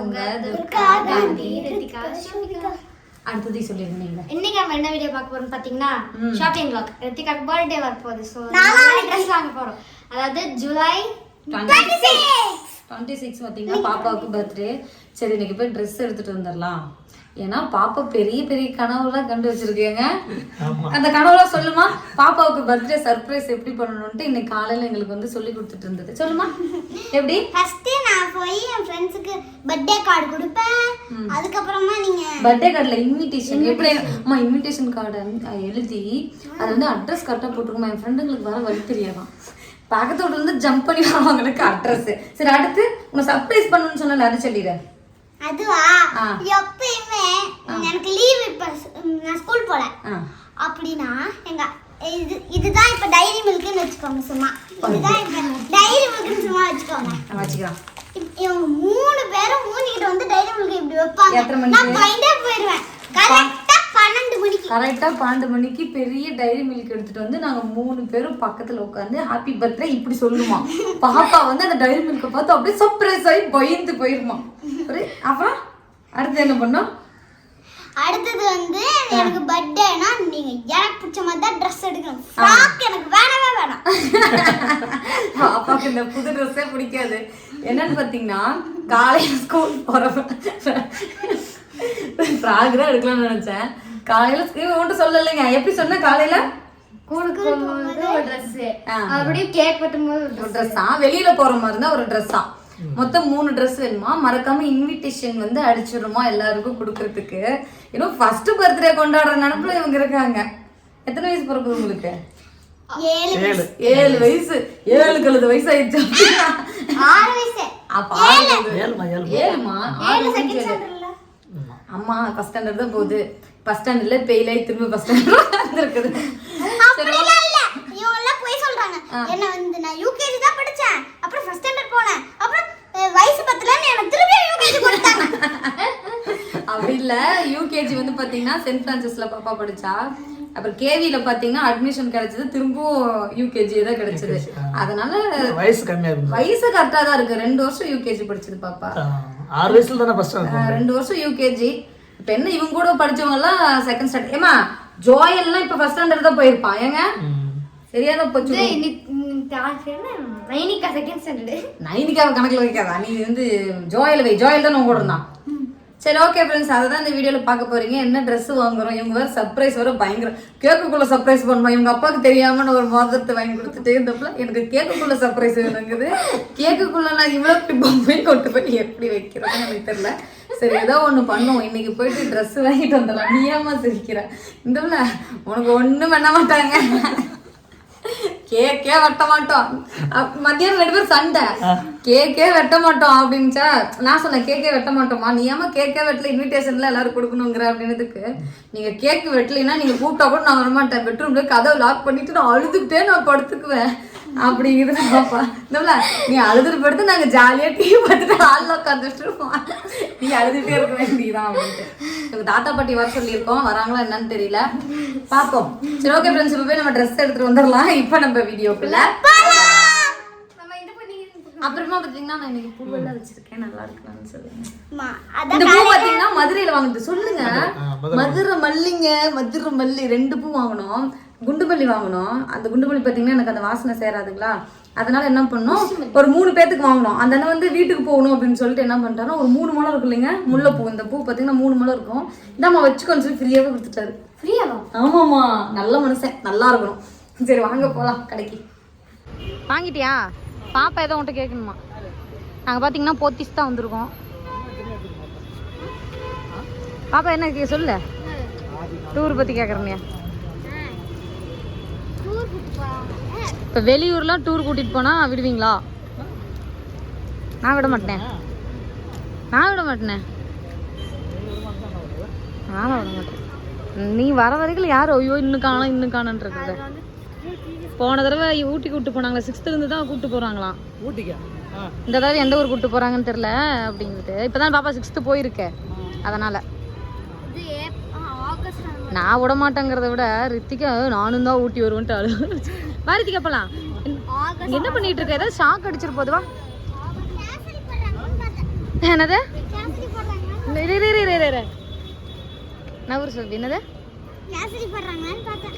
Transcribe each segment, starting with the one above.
உங்க துர்கா காந்தி. ரித்திகா ஷோபிகா. அடுத்தது சொல்லிருந்தீங்க இன்னைக்கு நம்ம என்ன வீடியோ பார்க்க போறோம் பாத்தீங்கன்னா. Shopping vlog. ரித்திகாக்கு பர்த்டே வர போகுது. ஸோ நாளான்னைக்கு. ட்ரெஸ் வாங்க போறோம். அதாவது ஜூலை டுவெண்ட்டி சிக்ஸ் பார்த்தீங்கன்னா பாப்பாவுக்கு பர்த்டே சரி இன்னைக்கு போய் ட்ரெஸ் எடுத்துட்டு வந்துடலாம். ஏன்னா பாப்பா பெரிய பெரிய கனவுலாம் கண்டு வச்சிருக்கேங்க. அந்த கனவுலாம் சொல்லுமா பாப்பாவுக்கு பர்த்டே சர்ப்ரைஸ் எப்படி பண்ணணும்ட்டு இன்னைக்கு காலையில எங்களுக்கு வந்து சொல்லி கொடுத்துட்டு இருந்தது. சொல்லுமா எப்படி? ஃபர்ஸ்ட் நான் போய் என் ஃப்ரெண்ட்ஸுக்கு பர்த்டே கார்டு கொடுப்பேன். அதுக்கப்புறமா நீங்க பர்த்டே கார்டில் இன்விடேஷன் எப்படி? அம்மா இன்விடேஷன் கார்டு எழுதி அது வந்து அட்ரஸ் கரெக்டாக போட்டுருக்கோம்? என் ஃப்ரெண்டுங்களுக்கு வர வழி தெரியாதான் பக்கத்து வீட்டுல இருந்து ஜம்ப் பண்ணி வரவங்களுக்கு அட்ரஸ் சரி அடுத்து உங்க சர்ப்ரைஸ் பண்ணணும்னு சொன்னல அதை சொல்லிடு. அதுவா. எப்பயுமே எனக்கு லீவ் இப்ப நான் ஸ்கூல் போல. அப்படின்னா எங்க இது இதுதான் இப்ப டைரி மில்க்னு வச்சுக்கோங்க சும்மா. இதுதான் இப்ப டைரி மில்க்னு சும்மா வச்சுக்கோங்க. இப்- இவங்க மூணு பேரும் மூஞ்சிக்கிட்ட வந்து டைரி மில்க் இப்படி வைப்பாங்க? நான் பயந்தே போயிடுவேன். கரெக்டா. பன்னெண்டு மணிக்கு. கரெக்டாக பன்னெண்டு மணிக்கு பெரிய டைரி மில்க் எடுத்துட்டு வந்து நாங்க மூணு பேரும் பக்கத்துல உட்காந்து ஹாப்பி பர்த்டே இப்படி சொல்லுமா. பாப்பா வந்து அந்த டைரி மில்கை பார்த்து அப்படியே சர்ப்ரைஸ் ஆகி பயந்து போயிருமா. அப்புறம் அடுத்து என்ன பண்ணோம்? அடுத்தது வந்து எனக்கு பர்த்டேனா நீங்க எனக்கு பிடிச்ச மாதிரி தான் ட்ரெஸ் எடுக்கணும். ஃப்ராக் எனக்கு வேணவே வேணாம். பாப்பாக்கு இந்த புது ட்ரெஸ்ஸே பிடிக்காது. என்னன்னு பார்த்தீங்கன்னா காலையில் ஸ்கூல் போகிறப்ப ஃப்ராக் தான் எடுக்கலாம்னு நினச்சேன். காலையில் ஒன்றும் சொல்லலைங்க. எப்படி சொன்ன காலையில்? ஒரு ட்ரெஸ். அப்படியே கேக் வெட்டும்போது ஒரு ட்ரெஸ்ஸா வெளியில போற மாதிரி இருந்தா ஒரு ட்ரெஸ்ஸா மொத்தம் மூணு ட்ரெஸ் வேணுமா? மறக்காம இன்விடேஷன் வந்து அடிச்சிடுமா எல்லாருக்கும் கொடுக்கறதுக்கு? இன்னும் ஃபர்ஸ்ட் பர்த்டே கொண்டாடுற நினப்புல இவங்க இருக்காங்க. எத்தனை வயசு பிறகுது உங்களுக்கு? ஏழு வயசு. ஏழு. கழுது வயசு. ஆயிடுச்சு ஆறு வயசு. ஏழுமா ஏழு செகண்ட் அம்மா ஃபர்ஸ்ட் ஸ்டாண்டர்ட் தான் போகுது. ஃபர்ஸ்ட் ஸ்டாண்டர்ட்ல பெயில் ஆகி திரும்ப ஃபர்ஸ்ட் ஸ்டாண்டர்ட் வந்திருக்குது. அப்படிலாம் இல்ல. இவங்க எல்லாம் போய் சொல்றாங்க. என்ன வந்து நான் யூகேஜி தான் படிச்சேன். அப்புறம் ஃபர்ஸ்ட் ஸ்டாண்டர்ட் போனேன். அப்புறம் வயசு பத்தலன்னு எனக்கு திருப்பி யூகேஜி கொடுத்தாங்க. அப்படி இல்ல. யூகேஜி வந்து பாத்தீங்கன்னா சென்ட் பிரான்சிஸ்ல பாப்பா படிச்சா. அப்புறம் கேவில பாத்தீங்கன்னா அட்மிஷன் கிடைச்சது. திரும்பவும் யூகேஜி தான் கிடைச்சது. அதனால வயசு கம்மியா வயசு கரெக்டா தான் இருக்கு. ரெண்டு வருஷம் யூகேஜி படிச்சது பாப்பா. ஆறு வயசுல தானே ஃபர்ஸ்ட் ரெண்டு வருஷம் யூகேஜி இப்ப என்ன இவங்க கூட படிச்சவங்க எல்லாம் செகண்ட் ஸ்டாண்டர்ட் ஏமா ஜோயல் எல்லாம் இப்ப ஃபர்ஸ்ட் ஸ்டாண்டர்ட் தான் போயிருப்பான் ஏங்க? சரியா தான் போச்சு நைனிகா செகண்ட் ஸ்டாண்டர்டு நைனிக்காவை கணக்குல வைக்காதா? நீ வந்து ஜோயல் வை ஜோயல் தான் உங்க கூட இருந்தான். சரி ஓகே ஃப்ரெண்ட்ஸ் அதை தான் இந்த வீடியோவில் பார்க்க போறீங்க. என்ன ட்ரெஸ் வாங்குறோம்? இவங்க வேறு சர்ப்ரைஸ் வர பயங்கரம் கேக்குக்குள்ளே சர்ப்ரைஸ் பண்ணுவோம் இவங்க அப்பாவுக்கு தெரியாமல் ஒரு மோதிரத்தை வாங்கி கொடுத்துட்டே இருந்தப்பல எனக்கு கேக்குக்குள்ளே சர்ப்ரைஸ் வேணுங்குது. கேக்குக்குள்ளே நான் இவ்வளோ பொம்மை கொண்டு போய் எப்படி வைக்கிறதுன்னு எனக்கு தெரியல. சரி ஏதோ ஒன்று பண்ணுவோம். இன்னைக்கு போயிட்டு ட்ரெஸ் வாங்கிட்டு வந்துடலாம். நீ ஏமா சிரிக்கிற? இந்த உனக்கு ஒன்றும் பண்ண மாட்டாங்க. கேக்கே வெட்ட மாட்டோம். மத்தியானம் ரெண்டு பேரும் சண்டை. கேக்கே வெட்ட மாட்டோம் அப்படின்ச்சா நான் சொன்னேன் கேக்கே வெட்ட மாட்டோமா நீ ஏமா கேக்கே வெட்டல இன்விடேஷன்ல எல்லாரும் கொடுக்கணுங்கிற? அப்படின்னதுக்கு நீங்க கேக் வெட்டலைன்னா நீங்க கூப்பிட்டா கூட நான் வரமாட்டேன். பெட்ரூம்ல கதவை லாக் பண்ணிட்டு நான் அழுதுகிட்டே நான் படுத்துக்குவேன். அப்படிங்கிறது பாப்பா. இந்த நீ அழுதுட்டு படுத்து நாங்க ஜாலியா டிவி பார்த்துட்டு ஹாலில் உட்காந்துட்டு இருப்போம். நீ அழுதுட்டே இருக்க வேண்டியதான் அப்படின்ட்டு. எங்க தாத்தா பாட்டி வர சொல்லியிருக்கோம். வராங்களா என்னன்னு தெரியல. பாப்போம் சரி ஓகே ஃப்ரெண்ட்ஸ் இப்போ போய் நம்ம ட்ரெஸ் எடுத்துட்டு வந்துடலாம். இப்போ நம்ம வீடியோக்குள்ள அப்புறமா பார்த்தீங்கன்னா நான் இன்னைக்கு பூவெல்லாம் வச்சிருக்கேன். நல்லா இருக்கலாம்னு சொல்லுங்க. அம்மா, இந்த அதான் பூ பார்த்தீங்கன்னா மதுரையில வாங்குது சொல்லுங்க. மதுரை. மதுரை மல்லிங்க மதுரை மல்லி ரெண்டு பூ வாங்கினோம். குண்டுமல்லி வாங்கினோம் அந்த குண்டுமல்லி பார்த்தீங்கன்னா எனக்கு அந்த வாசனை சேராதுங்களா? அதனால என்ன பண்ணோம்? ஒரு மூணு பேத்துக்கு வாங்கினோம் அந்த அண்ணன் வந்து வீட்டுக்கு போகணும் அப்படின்னு சொல்லிட்டு என்ன பண்ணிட்டாரோ ஒரு மூணு முளம் இருக்கு இல்லைங்க முல்லைப்பூ. இந்த பூ பார்த்தீங்கன்னா மூணு முளம் இருக்கும். இதாம்மா வச்சுக்கோன்னு சொல்லி ஃப்ரீயாகவே கொடுத்துட்டாரு. ஃப்ரீயாவா ஆமாம்மா. நல்ல மனுஷன். நல்லா இருக்கணும். சரி வாங்க போகலாம் கடைக்கு. வாங்கிட்டியா? பாப்பா ஏதோ உன்கிட்ட கேட்கணுமா? நாங்கள் பார்த்தீங்கன்னா போத்திஸ் தான் வந்திருக்கோம். பாப்பா என்ன கே- சொல்லு. டூர் பற்றி கேட்குறேன்யா இப்போ வெளியூர்லாம் டூர் கூட்டிகிட்டு போனால் விடுவீங்களா? நான் விட மாட்டேன். நான் விட மாட்டேனே. நானும் விட மாட்டேன். நீ வர வரைக்கும் யார் ஐயோ இன்னும் காணோம் இன்னும் காணன்றது போன தடவை ஊட்டி கூட்டு போனாங்களா? சிக்ஸ்த்துல இருந்து தான் கூட்டு போறாங்களாம் ஊட்டிக்கா? இந்த தடவை எந்த ஊர் கூட்டு போறாங்கன்னு தெரியல அப்படின்ட்டு இப்பதான் பாப்பா சிக்ஸ்த்து போயிருக்கேன் அதனால. நான் விட மாட்டேங்கிறத விட ரித்திகா நானும் தான் ஊட்டி வருவேன்ட்டு அழு வா ரித்திகா போலாம். என்ன பண்ணிட்டு இருக்க? ஏதாவது ஷாக் அடிச்சிரு போதுவா என்னது? கேசரி இரு, இரு, இரு, இரு, சொல்லி என்னது? கேசரி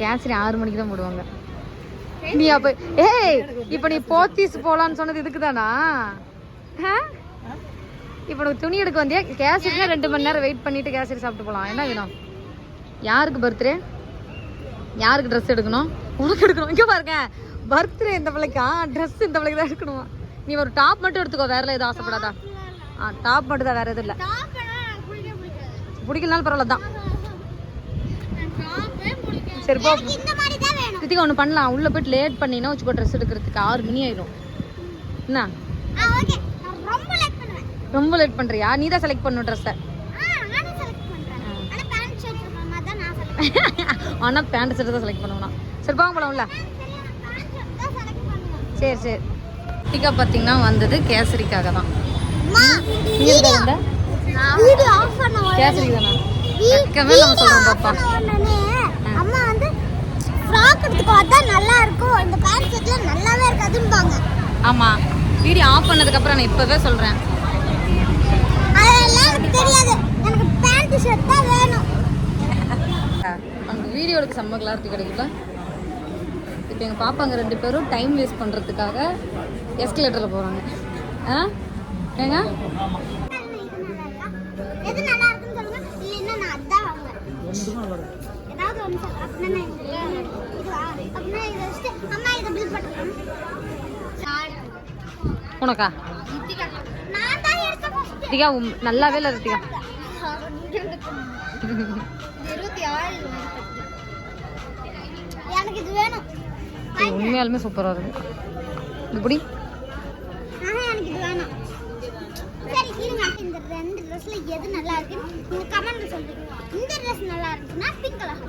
கேசரி ஆறு மணிக்கு தான் போடுவாங்க. நீ அப்ப ஏய் இப்ப நீ போத்தீஸ் போலான்னு சொன்னது இதுக்கு தானா? இப்போ உனக்கு துணி எடுக்க வந்தியா? கேசரினா ரெண்டு மணி நேரம் வெயிட் பண்ணிட்டு கேசரி சாப்பிட்டு போகலாம் என்ன வேணும்? யாருக்கு பர்த்டே யாருக்கு ட்ரெஸ் எடுக்கணும்? உனக்கு எடுக்கணும். இங்க பாருங்க. பர்த்டே இந்த பிள்ளைக்கா? ட்ரெஸ் இந்த பிள்ளைக்கு தான் எடுக்கணுமா? நீ ஒரு டாப் மட்டும் எடுத்துக்கோ. வேற எதுவும் ஆசைப்படாதா. ஆ டாப் மட்டும் தான். வேற எதுவும் இல்லை. பிடிக்கலனாலும் பரவாயில்ல தான் சரி போ. கிருத்திகா ஒன்று பண்ணலாம். உள்ளே போயிட்டு லேட் பண்ணினா வச்சுக்கோ ட்ரெஸ் எடுக்கிறதுக்கு. ஆறு மணி ஆயிடும் என்ன? ரொம்ப லேட் பண்ணுறியா நீ தான் செலக்ட் பண்ணும் ட்ரெஸ்ஸை ஆ நானே செலக்ட் பண்றேன் ஆனா பேண்ட் ஷர்ட் இருக்கிற மாதிரி தான் நான் செலக்ட் ஆனால் பேண்ட் ஷர்ட் தான் செலக்ட் பண்ணணும் சரி வாங்க போலாம்ல. சரி சரி. கிருத்திகா பார்த்தீங்கன்னா வந்தது கேசரிக்காக தான். கேசரி தானே? வெக்கமே நம்ம சொல்கிறோம் பாப்பா. உடனே அம்மா வந்து ஃப்ராக் எடுத்துக்கோ அதான் நல்லா இருக்கும். இந்த பேண்ட் நல்லாவே இருக்காதும்பாங்க. வீடியோ ஆஃப் பண்ணதுக்கப்புறம் நான் இப்போவே சொல்கிறேன் அதெல்லாம் எனக்கு தெரியாது. எனக்கு பேண்ட் ஷர்ட் தான் வேணும். வீடியோவுக்கு செம்ம கிளாரிட்டி கிடைக்கல இப்போ எங்கள் பாப்பாங்க ரெண்டு பேரும் டைம் வேஸ்ட் பண்ணுறதுக்காக எஸ்கலேட்டரில் போகிறாங்க ஆ? ஏங்க? உனக்கா? ரித்திகா நல்லாவே இல்லை ரித்திகா. இருபத்தி ஆறு. எனக்கு இது வேணும். இது உண்மையாலுமே சூப்பராக இருக்கு. இப்படி எனக்கு இது வேணும். சரி இருங்க. இந்த ரெண்டு ட்ரெஸ்ல எது நல்லா இருக்குன்னு நீங்க கமெண்ட்ல சொல்லுங்க இந்த ட்ரெஸ் நல்லா பிங்க் கலர்.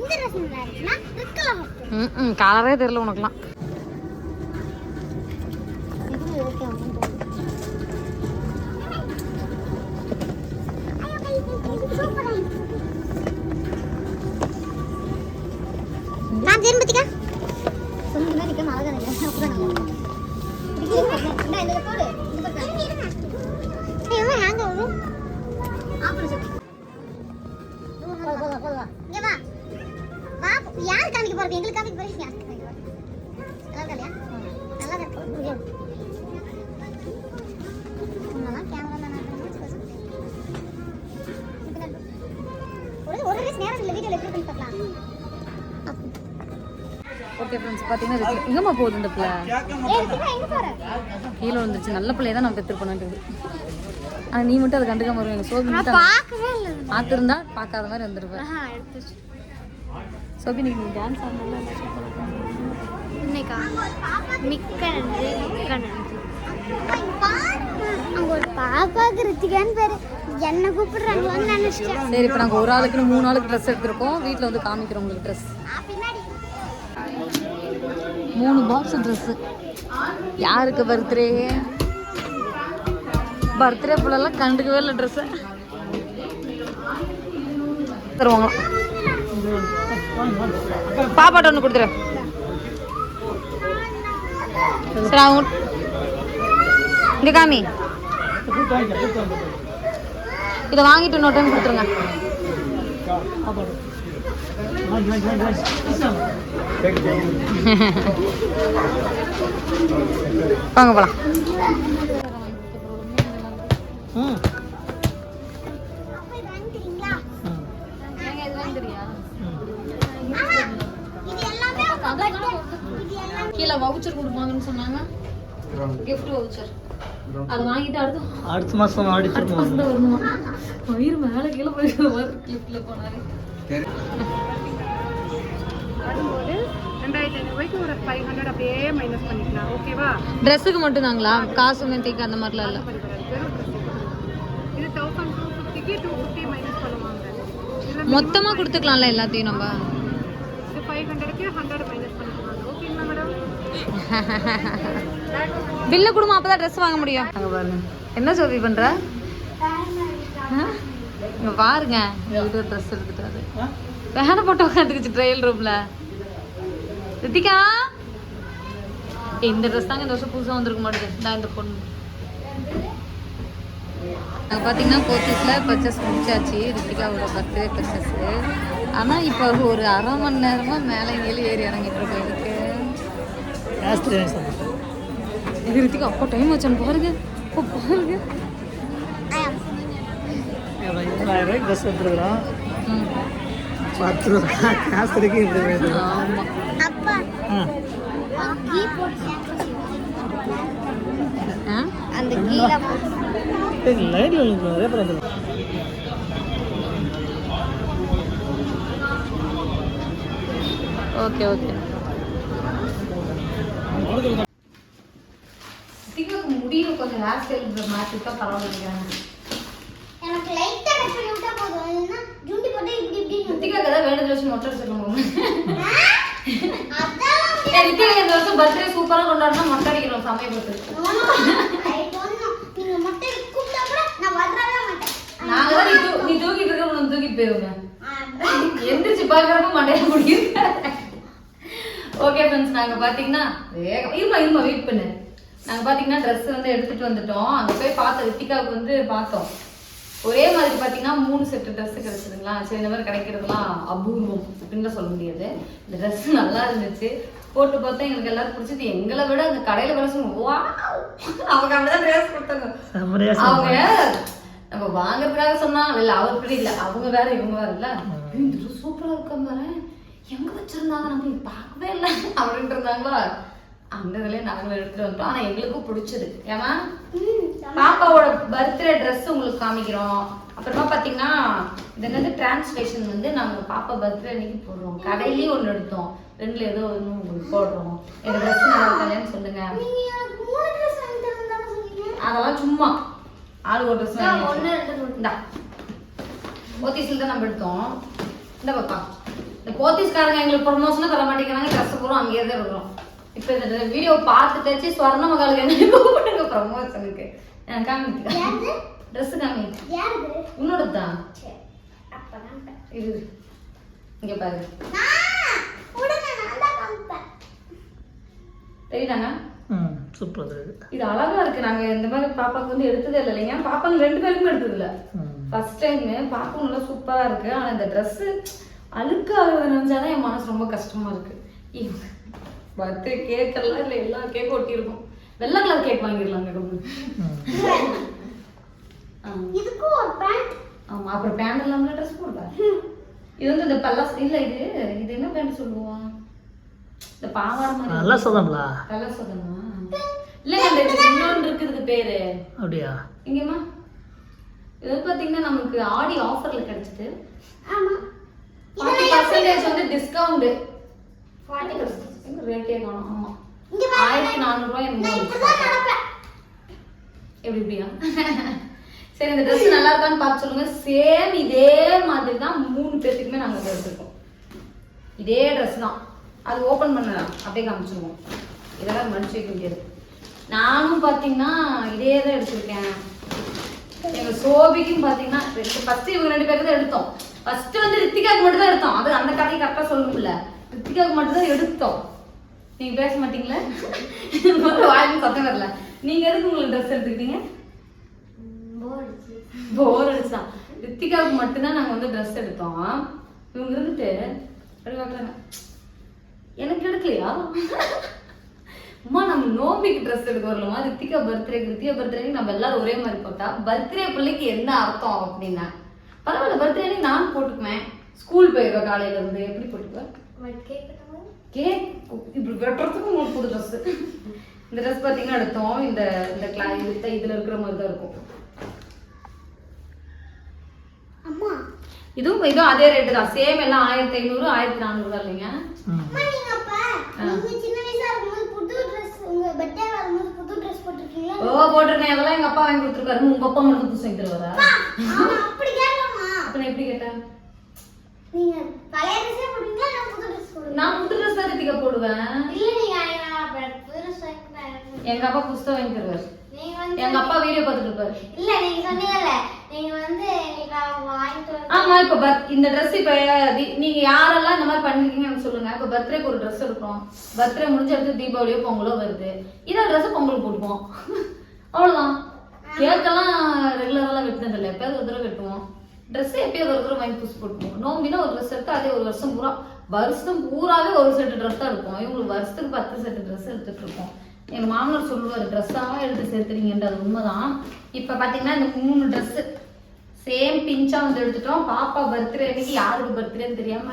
இந்த ட்ரெஸ் நல்லா இருந்துச்சுன்னா ரெட் கலர். ம் ம் கலரே தெரியல உனக்குலாம். ஃப்ரெண்ட்ஸ் பார்த்தீங்கன்னா ரித்திகா எங்கம்மா போகுது இந்த பிள்ளை? கீழே வந்துருச்சு நல்ல பிள்ளைய தான் நான் பெற்றுருப்பேன் ஆனால் நீ மட்டும் அதை கண்டுக்காம வருவேன் எங்கள் சோபி மட்டும் பார்த்துருந்தா பார்க்காத மாதிரி வந்துருப்பேன் சோபி நீ டான்ஸ் இன்னைக்கா? மிக்க நன்றி மிக்க நன்றி. அங்க ஒரு ரித்திகான்னு பேரு. என்ன கூப்பிடுறாங்களான்னு சரி இப்போ நாங்கள் ஒரு ஆளுக்குன்னு மூணு ஆளுக்கு ட்ரெஸ் எடுத்திருக்கோம். வீட்டில் வந்து காமிக்கிறோம் உங்களுக்கு ட்ரெஸ் மூணு பாக்ஸ் ட்ரெஸ்ஸு யாருக்கு பர்த்டே பர்த்டே ஃபுல்லெல்லாம் கண்டுக்கவே இல்லை ட்ரெஸ்ஸை தருவாங்க பாப்பாட்ட ஒன்று கொடுத்துரு. சரி அவங்க இங்கே காமி. இதை வாங்கிட்டு இன்னொரு டைம் கொடுத்துருங்க. வாங்க போலாம். கீழே வவுச்சர் கொடுப்பாங்கன்னு சொன்னாங்க. Gift வவுச்சர் அது வாங்கிட்டு அடுத்து அடுத்த மாதம் அடுத்த மாசம் தான் வரணுமா வயிறு மேலே கீழே போயிட்டு கிஃப்ட்ல போனாரு வரும்போது ரெண்டாயிரத்தி ஐநூறுபாய்க்கு ஒரு ஃபைவ் ஹண்ட்ரட் அப்படியே மைனஸ் பண்ணிக்கலாம். ஓகேவா ட்ரெஸ்ஸுக்கு மட்டும் தாங்களா காசு மெட்டிக்கு அந்த மாதிரிலாம் இல்லை. இது தௌசண்ட் டூ ஃபிஃப்டிக்கு டூ ஃபிஃப்டி மைனஸ் பண்ணுவாங்க. இதில் மொத்தமா கொடுத்துக்கலாம்ல எல்லாத்தையும் நம்ம? இது ஃபைவ் ஹண்ட்ரடுக்கு ஹண்ட்ரட் மைனஸ் பண்ணிக்குவாங்க ஓகேங்களா மேடம் பில்லு கொடுமா அப்பதான் ட்ரெஸ் வாங்க முடியும். அங்க பாருங்க. என்ன சோபி பண்ற? இங்க பாருங்க. ட்ரெஸ் எடுத்துட்டாரு. வேலை போட்டு உட்காந்துக்குச்சு ட்ரையல் ரூம்ல ரித்திகா? இந்த ட்ரெஸ் தாங்க இந்த வருஷம் புதுசா வந்திருக்க மாட்டேங்குது. நான் இந்த பொண்ணு. நாங்கள் பார்த்தீங்கன்னா போத்தீஸில் பர்ச்சேஸ் முடிச்சாச்சு. ரித்திகாவோட பர்த்டே பர்ச்சேஸு ஆனால் இப்போ ஒரு அரை மணி நேரமாக மேலே கீழே ஏறி இறங்கிட்டு இருக்கோம் இதுக்கு ரித்திகா அப்போ டைம் வச்சான்னு பாருங்க. அப்போ பாருங்க. ட்ரெஸ் எடுத்துருக்குறோம் ம். பத்து ரூபா காசு இருக்கு இப்படி ஆமாம் அப்பா ஆ அந்த பரவாயில்ல ஓகே ஓகே முடியும் கொஞ்சம் ஹேர் ஸ்டைல் மாற்றிட்டா பரவாயில்லைங்க எனக்கு லைட்டா கட் பண்ணி விட்டா போதும் இல்லைன்னா ஜுண்டி போட்டு இப்படி இப்படி ரித்திகாக்கு ஏதாவது வேணுன்ற வச்சு மொட்டை அடிச்சிருக்கோம் அதான் இந்த வருஷம் பர்த்டே சூப்பராக கொண்டாடினா மொட்டை அடிக்கிறோம் சமயப்படுத்து ஐ நாங்க தான் நீ தூ- நீ தூக்கிட்டு இருக்க உனக்கு தூக்கிட்டு போயிருங்க அதான். எந்திரிச்சு பாக்குறப்ப மண்டையில முடியும் ஓகே ஃப்ரெண்ட்ஸ் நாங்க பாத்தீங்கன்னா வேகம் இருமா இருமா வெயிட் பண்ணு நாங்க பாத்தீங்கன்னா ட்ரெஸ் வந்து எடுத்துட்டு வந்துட்டோம் அங்க போய் பார்த்த ரித்திகாவுக்கு வந்து பார்த்தோம் ஒரே மாதிரி பாத்தீங்கன்னா மூணு செட்டு ட்ரெஸ் கிடைச்சதுங்களா? சரி இந்த மாதிரி கிடைக்கிறதுலாம் அபூர்வம் அப்படின்னு சொல்ல முடியாது. இந்த ட்ரெஸ் நல்லா இருந்துச்சு. போட்டு பார்த்தா எங்களுக்கு எல்லாரும் பிடிச்சது. எங்களை விட அந்த கடையில வேலை சொல்லுவோம் வா அவங்க அப்படிதான் ட்ரெஸ் கொடுத்தாங்க. அவங்க நம்ம வாங்குறதுக்காக சொன்னா இல்ல அவர் இப்படி இல்ல அவங்க வேற இவங்க வேற. இல்ல சூப்பரா இருக்க பாரு எங்க வச்சிருந்தாங்க? நம்ம பார்க்கவே இல்லை. அப்படின்ட்டு இருந்தாங்களா? இதுல நாங்களும் எடுத்துட்டு வந்துட்டோம். ஆனா எங்களுக்கும் பிடிச்சது. ஏமா பாப்பாவோட பர்த்டே Dress உங்களுக்கு காமிக்கிறோம். அப்புறமா பாத்தீங்கன்னா இது என்னது? டிரான்ஸ்லேஷன் வந்து நாங்க பாப்பா பர்த்டே அன்னைக்கு போடுறோம். கடையிலயும் ஒண்ணு எடுத்தோம். ரெண்டுல ஏதோ ஒண்ணு உங்களுக்கு போடுறோம். எங்க ட்ரெஸ் நல்லா இருக்கான்னு சொல்லுங்க. ட்ரெஸ் அதெல்லாம் சும்மா. ஆளு ஒரு ட்ரெஸ் ஒண்ணு ரெண்டு போத்தீஸ்ல தான் நம்ம எடுத்தோம். இந்த பாப்பா. இந்த போத்தீஸ்காரங்க எங்களுக்கு ப்ரொமோஷனும் தர மாட்டேங்கிறாங்க. ட்ரெஸ் பூரா அங்கேயே தான் இருக்கிறோம் இப்போ இந்த வீடியோ பார்த்துட்டு ஸ்வர்ண மகாலுக்கு என்ன கூப்பிடுங்க ப்ரமோஷனுக்கு எனக்கு காமிக்க யாரு? ட்ரெஸ் காமி யாரு? உன்னோட தான் இது இங்க பாரு. நான் நான் ம் சூப்பர் இது அழகா இருக்கு. நாங்க இந்த மாதிரி பாப்பாக்கு வந்து எடுத்ததே இல்லை இல்லைங்க. பாப்பாங்க ரெண்டு பேருக்குமே எடுத்தது இல்லை. ம். ஃபர்ஸ்ட் டைம் பார்க்க நல்லா சூப்பரா இருக்கு. ஆனா இந்த Dress அழுக்காகிறத நினைச்சாதான் என் மனசு ரொம்ப கஷ்டமா இருக்கு. பர்த்டே கேக் எல்லாம் இல்ல எல்லா கேக் ஒட்டியிருக்கும். வெள்ளை கலர் கேக் வாங்கிடலாங்க. இதுக்கும் ஒரு பேண்ட் ஆமா அப்புறம் பேண்ட் இல்லாமல ட்ரெஸ் போடுவேன் இது வந்து இந்த பல்லாஸ் இல்ல இது இது என்ன பேண்ட் சொல்லுவோம் இந்த பாவாடை மாதிரி. நல்லா சொல்லம்ல நல்லா சொல்லணுமா இல்லைங்க இந்த இன்னொன்று இருக்கு இதுக்கு பேரு. அப்படியா? இங்கேம்மா. இது வந்து பாத்தீங்கன்னா நமக்கு ஆடி ஆஃபர்ல கிடைச்சது. ஆமா. ஃபார்ட்டி பர்சன்டேஜ் வந்து டிஸ்கவுண்ட் ஃபார்ட்டி பர்சன்டேஜ் ரேட்டே காணும். ஆமா. இங்க பாருங்க. ஆயிரத்தி நானூறுரூவா எப்படி இப்படியா? சரி இந்த ட்ரெஸ் நல்லா இருக்கான்னு பார்த்து சொல்லுங்க. சேம் இதே மாதிரி தான் மூணு பேர்த்துக்குமே நாங்கள் எடுத்துருக்கோம். இதே ட்ரெஸ் தான். அது ஓப்பன் பண்ணலாம் அப்படியே காமிச்சிருவோம். இதெல்லாம் மடிச்சு வைக்க முடியாது. நானும் பார்த்தீங்கன்னா இதே தான் எடுத்திருக்கேன். எங்க சோபிக்கும் பார்த்தீங்கன்னா ஃபர்ஸ்ட் இவங்க ரெண்டு பேருக்கு தான் எடுத்தோம். ஃபர்ஸ்ட் வந்து ரித்திகாக்கு மட்டும் தான் எடுத்தோம். அது அந்த கதையை கரெக்டாக சொல்லணும்ல ரித்திகாக்கு மட்டும் தான் எடுத்தோம். நீங்க பேச மாட்டீங்களா? வாயிலும் சத்தம் வரல. நீங்க எதுக்கு உங்களுக்கு ட்ரெஸ் எடுத்துக்கிட்டீங்க? போர் அடிச்சுதான் ரித்திகாவுக்கு மட்டும்தான் நாங்க வந்து ட்ரெஸ் எடுத்தோம். இவங்க இருந்துட்டு அப்படி பார்க்குறாங்க எனக்கு எடுக்கலையா? அம்மா நம்ம நோம்பிக்கு ட்ரெஸ் எடுக்க வரலாமா ரித்திகா பர்த்டே ரித்திகா பர்த்டேக்கு நம்ம எல்லாரும் ஒரே மாதிரி போட்டா பர்த்டே பிள்ளைக்கு என்ன அர்த்தம் அப்படின்னா? பரவாயில்ல பர்த்டே நான் போட்டுக்குவேன். ஸ்கூல் போயிடுவேன் காலையில இருந்து. எப்படி போட்டுக்குவேன் கேக் இப்படி வெட்டுறதுக்கு உங்களுக்கு புது ட்ரெஸ் இந்த ட்ரெஸ் பார்த்தீங்கன்னா எடுத்தோம். இந்த இந்த கிளா இது இதுல இருக்கிற மாதிரி தான் இருக்கும். அம்மா. இதுவும் இதுவும் அதே ரேட்டு தான். சேம் எல்லாம் ஆயிரத்தி ஐநூறு ஆயிரத்தி நானூறு இல்லைங்க. ட்ரெஸ் போட்டிருக்கீங்களா? ஓ போட்டிருக்கேன். அதெல்லாம் எங்க அப்பா வாங்கி கொடுத்துருக்காரு. உங்க அப்பா மட்டும் புதுசு வாங்கி தருவாரா? ஆமா அப்படி கேட்கலாமா அப்ப நான் எப்படி கேட்டேன்? நீங்க பழைய ட்ரெஸ்ஸே போடுவீங்களா நான் புது ட்ரெஸ் போடுவேன் நான் புது ட்ரெஸ் தான் ரித்திகா போடுவேன் இல்ல நீங்க புது ட்ரெஸ் எங்க அப்பா புதுசா வாங்கி தருவாரு எங்க அப்பா வீடியோ பார்த்துட்டு இருப்பாரு. இல்ல நீங்க சொன்னீங்கல்ல நீங்க வந்து ஆமா இப்ப பர்த் இந்த Dress இப்ப நீங்க யாரெல்லாம் இந்த மாதிரி பண்ணிருக்கீங்கன்னு சொல்லுங்க. இப்ப பர்த்டேக்கு ஒரு Dress எடுக்கிறோம் பர்த்டே முடிஞ்ச அடுத்து தீபாவளியோ பொங்கலோ வருது. இதான் Dress பொங்கல் போட்டுப்போம் அவ்வளவுதான். கேக்கெல்லாம் ரெகுலராலாம் வெட்டினது இல்லை எப்பயாவது ஒரு தடவை வெட்டுவோம். ட்ரெஸ் எப்பயாவது ஒரு தடவை வாங்கி புதுசு போட்டுப்போம் நோம்பினா ஒரு ட்ரெஸ் எடுத்து அதே ஒரு வருஷம் பூரா வருஷம் பூராவே ஒரு செட்டு ட்ரெஸ் தான் எடுப்போம். இவங்களுக்கு வருஷத்துக்கு பத்து செட்டு ட்ரெஸ் எடுத்துட்டு இருக்கோம். எங்க மாமனார் சொல்லுவார் ட்ரெஸ்ஸாக எடுத்து சேர்த்துறீங்கன்றது உண்மைதான். இப்போ பார்த்தீங்கன்னா இந்த மூணு ட்ரெஸ்ஸு சேம் பிஞ்சா வந்து எடுத்துட்டோம். பாப்பா பர்த்டே அன்னைக்கு யாருக்கு பர்த்டேன்னு தெரியாம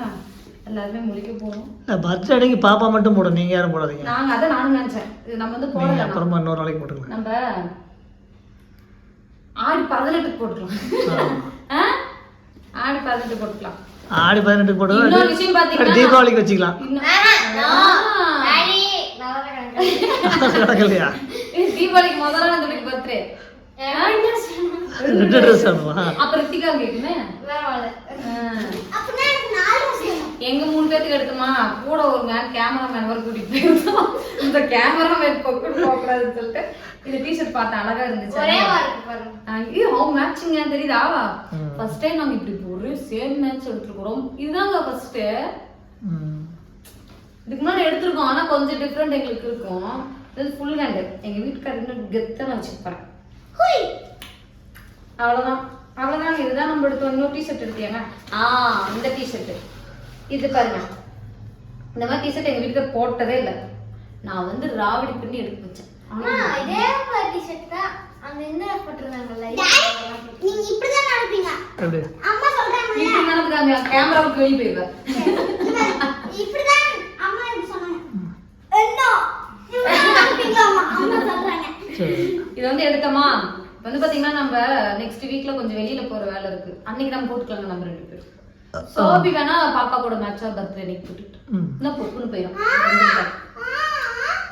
எல்லாருமே முழிக்க போறோம். பர்த்டே அன்னைக்கு பாப்பா மட்டும் போடும் நீங்கள் யாரும் போடாதீங்க. நாங்க அதை நானும் நினைச்சேன். இது நம்ம வந்து போடலாம் அப்புறமா இன்னொரு நாளைக்கு போட்டுக்கலாம். நம்ம ஆடி பதினெட்டுக்கு போட்டுக்கலாம். ஆ? ஆடி பதினெட்டு போட்டுக்கலாம். ஆடி பதினெட்டுக்கு போடுவோம் தீபாவளிக்கு வச்சுக்கலாம். இது தீபாவளிக்கு முதல்ல நாள் தம்பிக்கு பர்த்டே. ரெண்டு ட்ரெஸ் ஆடுவா அப்ப ரித்திகா கேக்குமே வேற வாழ ஆ. அப்படின்னா எனக்கு நாலு வருஷம் எங்க மூணு பேத்துக்கு எடுத்தோமா? கூட ஒரு மேன் கேமராமேன் வர கூட்டிட்டு போயிருந்தோம். இந்த கேமராமேன் பக்கம் போக கூடாதுன்னு சொல்லிட்டு இந்த டிஷர்ட் பார்த்தேன் அழகா இருந்துச்சு. ஒரே வாரம் பாருங்க. ஐயோ ஹவு மேட்சிங் தெரியுதா. ஃபர்ஸ்ட் டைம் நாங்க இப்படி ஒரு சேம் மேட்ச் எடுத்துருக்கோம் இதுதாங்க ஃபர்ஸ்ட் ம். இதுக்கு முன்னாடி எடுத்திருக்கோம் ஆனா கொஞ்சம் டிஃப்ரெண்ட் எங்களுக்கு இருக்கும். இது ஃபுல் ஹேண்ட் எங்க வீட்டுக்காரர் இன்னும் கெத்தா நான் வச்சுப்பேன். அவ்வளவுதான். அவ்வளவுதான் இதுதான் நம்ம எடுத்தோம் இன்னொரு டிஷர்ட் எடுத்தியாங்க. ஆ இந்த டிஷர்ட் இது பாருங்க. இந்த மாதிரி டிஷர்ட் எங்க வீட்டுக்கு போட்டதே இல்லை. நான் வந்து ராவடி பண்ணி எடுத்து வச்சேன். இதே மாதிரி டிஷர்ட் தான். அந்த இந்த போட்டிருந்தாங்கல்ல? நீங்க இப்படிதான் நடப்பீங்க நடந்துக்காங்க கேமராவுக்கு வெளியே போயிடுவேன். இது வந்து எடுத்தோமா இப்ப வந்து பாத்தீங்கன்னா நம்ம நெக்ஸ்ட் வீக்ல கொஞ்சம் வெளியில போற வேலை இருக்கு. அன்னைக்கு நம்ம போட்டுக்கலாங்க நம்ம ரெண்டு பேரும். சோபி வேணா பாப்பா கூட மேட்சா பர்த்டே அன்னைக்கு போட்டுட்டு இன்னும் பொக்குன்னு போயிடும்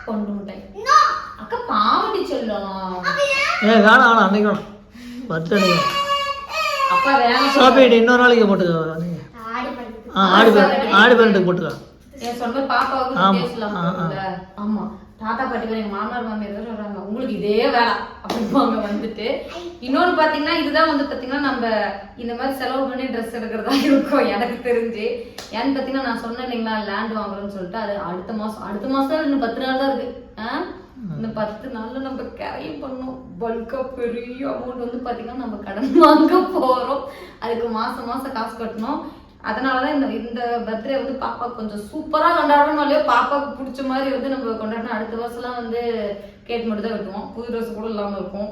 கொண்டு முட்டாய் நோ அக்கா பாவடி சொல்லும். ஏ வேணாம் வேணாம் அன்னைக்கு பர்த்டே சோப்பிட்டு இன்னொரு நாளைக்கு போட்டுக்கோ. நீங்கள் ஆடி ஆடி பதினெட்டுக்கு போட்டுக்கோ. சொன்ன பாப்பாவுக்கு. பேசலாம். ஆமா. தாத்தா பாட்டி எங்க மாமனார் மாமியார் தான் சொல்றாங்க உங்களுக்கு இதே வேலை அப்படிம்பாங்க வந்துட்டு. இன்னொன்னு பாத்தீங்கன்னா இதுதான் வந்து பாத்தீங்கன்னா நம்ம இந்த மாதிரி செலவு பண்ணி ட்ரெஸ் எடுக்கிறதா இருக்கும் எனக்கு தெரிஞ்சு. ஏன்னு பாத்தீங்கன்னா நான் சொன்னேன் இல்லைங்களா லேண்ட் வாங்குறோம்னு சொல்லிட்டு அது அடுத்த மாசம் அடுத்த மாசம் இன்னும் பத்து நாள் தான் இருக்கு. ஆ? இன்னும் பத்து நாள்ல நம்ம கேரியும் பண்ணோம். பல்கா பெரிய அமௌண்ட் வந்து பாத்தீங்கன்னா நம்ம கடன் வாங்க போறோம். அதுக்கு மாசம் மாசம் காசு கட்டணும். அதனாலதான் இந்த இந்த பர்த்டே வந்து பாப்பா கொஞ்சம் சூப்பரா கொண்டாடணும் இல்லையோ பாப்பாவுக்கு பிடிச்ச மாதிரி வந்து நம்ம கொண்டாடணும் அடுத்த வருஷம்லாம் வந்து கேக் மட்டும் தான் வெட்டுவோம். புது ட்ரெஸ் கூட இல்லாம இருக்கும்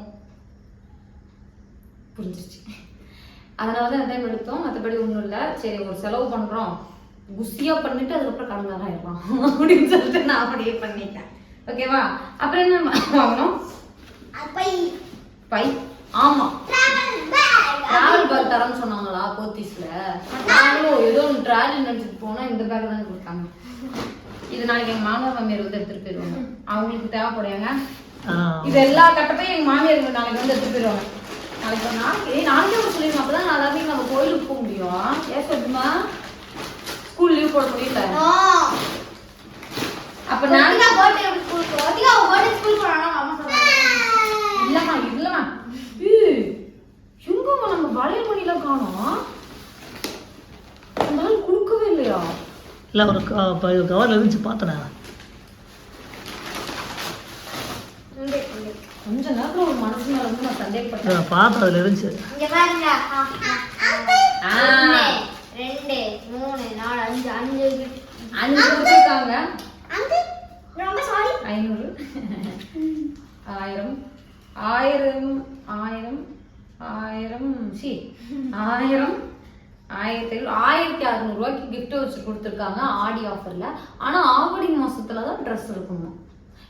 புரிஞ்சிருச்சு. அதனால தான் எடுத்தோம். மற்றபடி ஒன்றும் இல்லை. சரி ஒரு செலவு பண்ணுறோம் குசியா பண்ணிட்டு அதுக்கப்புறம் கடன்காரம் ஆயிடலாம். அப்படின்னு சொல்லிட்டு நான் அப்படியே பண்ணிட்டேன். ஓகேவா அப்புறம் என்ன வாங்கணும்? அப்பை. பை. ஆமா. டிராவல் பேக் தரேன்னு சொன்னாங்களா போத்தீஸ்ல நானும் ஏதோ ஒன்று டிராவல் நினைச்சிட்டு போனா இந்த பேக் தான் கொடுத்தாங்க. இது நாளைக்கு எங்க மாமனார் மாமியார் வந்து எடுத்துட்டு போயிருவாங்க. அவங்களுக்கு தேவைப்படுவாங்க. இது எல்லா கட்டப்பையும் எங்க மாமியார் நாளைக்கு வந்து எடுத்துட்டு போயிருவாங்க. நாளைக்கு நாளைக்கு நாளைக்கே ஒரு சொல்லிடுவோம் அப்பதான் நாளைக்கு நம்ம கோயிலுக்கு போக முடியும். ஏன் சொல்லுமா? ஸ்கூல் லீவ் போட முடியல. அப்ப நான் போட்டு ஸ்கூல் போட்டு ஸ்கூல் சொல்றாங்க. இல்லம்மா இல்லம்மா ஏய், எங்கம்மா நம்ம வளையல் மணிலாம் காணோம் அந்த ஆள் கொடுக்கவே இல்லையா இல்லை ஒரு கவரில் இருந்துச்சு பார்த்தேன்? கொஞ்ச நேரத்துல ஒரு மனசு மேல வந்து நான் சந்தேகப்பட்டேன். பார்த்தேன் அதில் இருந்துச்சு இங்க பாருங்க ஆ. ரெண்டு மூணு நாலு அஞ்சு அஞ்சு. அஞ்சு ரொம்ப சாரி ஐநூறு. ஆயிரம். ஆயிரம் ஆயிரம் ஆயிரம் சி. ஆயிரம். ஆயிரத்தி ஐநூறு ஆயிரத்தி அறுநூறுவாய்க்கு gift வச்சு கொடுத்துருக்காங்க ஆடி ஆஃபர்ல ஆனா ஆவடி மாசத்துல தான் ட்ரெஸ் இருக்கணும்.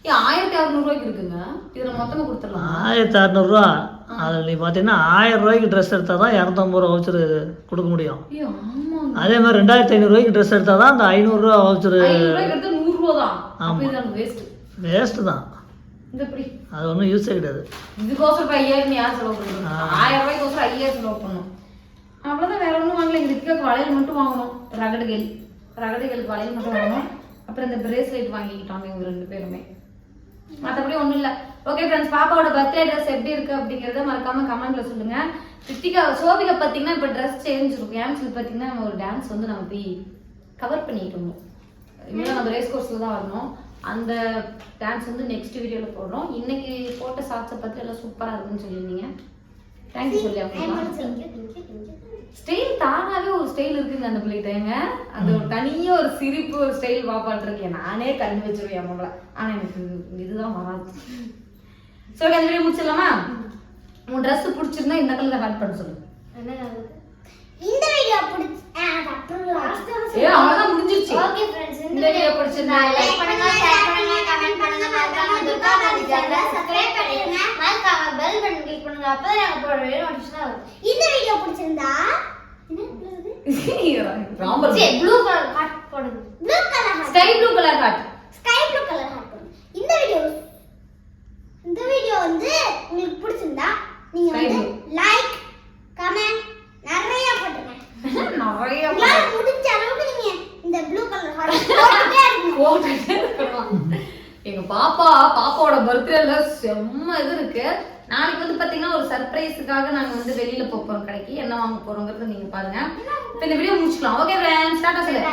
ஏன் ஆயிரத்தி அறுநூறுவாய்க்கு இருக்குங்க. இதுல மொத்தமா கொடுத்துடலாம்? ஆயிரத்தி அறநூறுவா அதில் நீ பார்த்தீங்கன்னா ஆயிரம் ரூபாய்க்கு ட்ரெஸ் எடுத்தால் தான் இரநூத்தம்பது ரூபா வவுச்சர் கொடுக்க முடியும். அதே மாதிரி ரெண்டாயிரத்தி ஐநூறுரூவாய்க்கு ட்ரெஸ் எடுத்தால் தான் அந்த ஐநூறுரூவா வவுச்சர் ஐநூறுவாய்க்கு எடுத்தா நூறு ரூபா தான். எனக்கு வேஸ்ட் வேஸ்ட்டு தான். அது ஒன்றும் யூஸே கிடையாது. இதுக்கோசரம் ஐயாயிரம் யார் செலவு பண்ணுறது ஆ. ஆயிரம் ரூபாய்க்கோசரம் ஐயாயிரம் செலவு பண்ணணும் அவ்வளவுதான் வேற ஒண்ணும் வாங்கல. ரித்திகாக்கு வளையல் மட்டும் வாங்கணும். ரகடுகள் ரகடுகளுக்கு வளையல் மட்டும் வாங்கணும். அப்புறம் இந்த பிரேஸ்லெட் வாங்கிக்கிட்டாங்க இவங்க ரெண்டு பேருமே. மற்றபடி ஒண்ணும் இல்ல. ஓகே ஃப்ரெண்ட்ஸ் பாப்பாவோட பர்த்டே ட்ரெஸ் எப்படி இருக்கு அப்படிங்கறத மறக்காம கமெண்ட்ல சொல்லுங்க. ரித்திகா சோபிகா பாத்தீங்கன்னா இப்ப ட்ரெஸ் சேஞ்ச் இருக்கும். ஏன்னு சொல்லி பாத்தீங்கன்னா நம்ம ஒரு டான்ஸ் வந்து நம்ம போய் கவர் பண்ணிட்டு இருந்தோம். இனிமேல் நம்ம ரேஸ் கோர்ஸ்ல தான் வரணும். அந்த டான்ஸ் வந்து நெக்ஸ்ட் வீடியோவில் போடுறோம். இன்னைக்கு போட்ட ஷார்ட்ஸை பற்றி எல்லாம் சூப்பராக இருக்குன்னு சொல்லியிருந்தீங்க. தேங்க்யூ சொல்லி அவங்க ஸ்டைல் தானாவே ஒரு ஸ்டைல் இருக்குங்க அந்த பிள்ளைகிட்ட ஏங்க? அந்த ஒரு தனியா ஒரு சிரிப்பு ஒரு ஸ்டைல் பாப்பாட்டு இருக்கேன் நானே கண்டு வச்சிருவேன் அவங்கள ஆனா எனக்கு இதுதான் வராது. சரி அந்த வீடியோ முடிச்சிடலாமா? உன் Dress பிடிச்சிருந்தா இந்த கலர்ல ஹேட் பண்ண சொல்லு. இந்த வீடியோ பிடிச்சி அப்புறம் ஏ அவ்வளவுதான் முடிஞ்சிருச்சு. ஓகே ஃப்ரெண்ட்ஸ் இந்த வீடியோ பிடிச்சிருந்தா லைக் பண்ணுங்க ஷேர் பண்ணுங்க கமெண்ட் பண்ணுங்க மறக்காம துர்கா பாரதி சேனலை சப்ஸ்கிரைப் பண்ணிருங்க மறக்காம பெல் பட்டன் கிளிக் பண்ணுங்க அப்பதான் நாங்க நோட்டிஃபிகேஷன் வரும் இந்த வீடியோ பிடிச்சிருந்தா ராம்பர் சரி ப்ளூ கலர் ஹார்ட் போடுங்க blue colour sky blue colour hot sky blue colour heart போடுங்க இந்த வீடியோ இந்த வீடியோ வந்து உங்களுக்கு பிடிச்சிருந்தா நீங்க வந்து. லைக் கமெண்ட் நிறைய போட்டுருங்க நிறைய உங்களால முடிஞ்ச அளவுக்கு நீங்க இந்த ப்ளூ கலர் ஹார்ட் போட்டுட்டே இருக்கணும் போட்டுட்டே இருக்கணும். எங்க பாப்பா பாப்பாவோட பர்த்டேல செம்ம இது இருக்கு நாளைக்கு வந்து பாத்தீங்கன்னா ஒரு சர்ப்ரைஸுக்காக நாங்க வந்து வெளியில போக போறோம் கடைக்கு. என்ன வாங்க போறோங்கிறது நீங்க பாருங்க. இப்ப இந்த வீடியோ முடிச்சுக்கலாம். ஓகே ஃப்ரெண்ட்ஸ் டாடா சொல்லு.